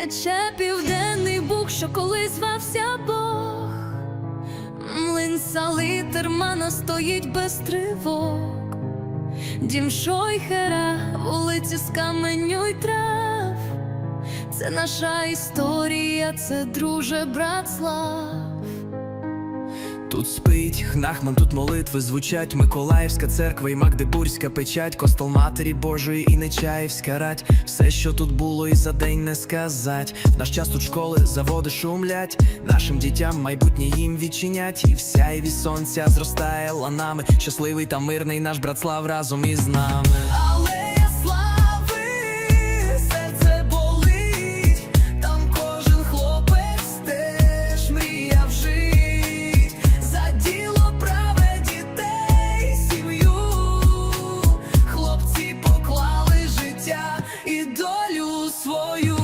Тече південний бук, що колись звався Бог. Млин сали термана стоїть без тривог. Дім Шойхера, вулиці з каменю й трав. Це наша історія, це друже Братслав. Тут спить Хнахман, тут молитви звучать Миколаївська церква і Магдебурзька печать, Костол Матері Божої і Нечаївська рать. Все, що тут було, і за день не сказать. В наш час тут школи, заводи шумлять. Нашим дітям майбутнє їм відчинять. І вся і сонця зростає ланами. Щасливий та мирний наш братслав разом із нами. Долю свою.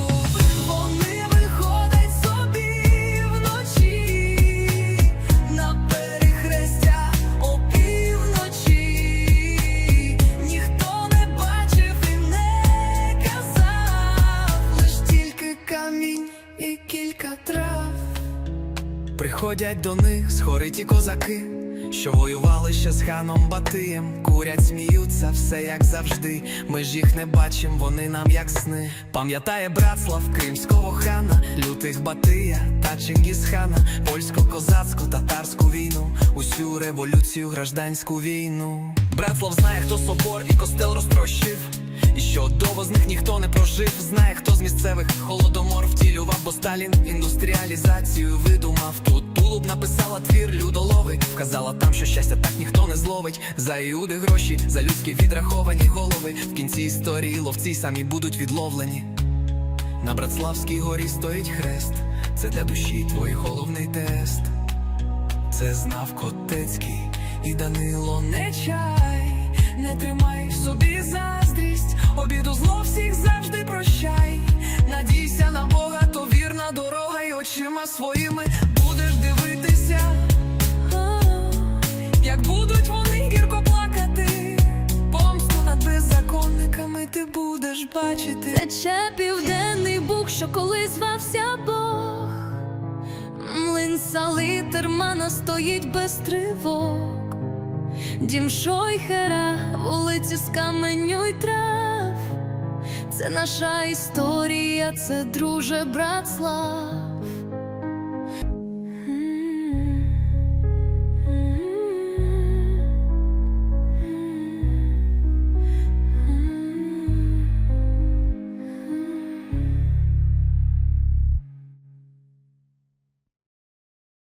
Вони виходять собі вночі на перехрестя опівночі. Ніхто не бачив і не казав, лиш тільки камінь і кілька трав. Приходять до них схориті козаки, що воювали ще з ханом Батиєм. Курять, сміються, все як завжди. Ми ж їх не бачим, вони нам як сни. Пам'ятає братслав кримського хана, лютих Батия та Чингісхана, польсько-козацьку татарську війну, усю революцію, гражданську війну. Братслав знає, хто собор і костел розтрощив. Що довго з них ніхто не прожив, знає, хто з місцевих холодомор втілював, бо Сталін індустріалізацію видумав. Тут тулуб написала твір людолови, вказала там, що щастя так ніхто не зловить. За іуди гроші, за людські відраховані голови. В кінці історії ловці самі будуть відловлені. На Братславській горі стоїть хрест. Це для душі твій головний тест. Це знав Котецький і Данило Нечай. Не тримай собі заздрість, обіду зло всіх завжди прощай. Надійся на Бога, то вірна дорога, і очима своїми будеш дивитися, як будуть вони гірко плакати. Помсту над беззаконниками ти будеш бачити. Тече південний бук, що колись звався Бог. Млин сали термана стоїть без тривог. Дім Шойхера, вулиці з каменю й трав. Це наша історія, це друже Братслав.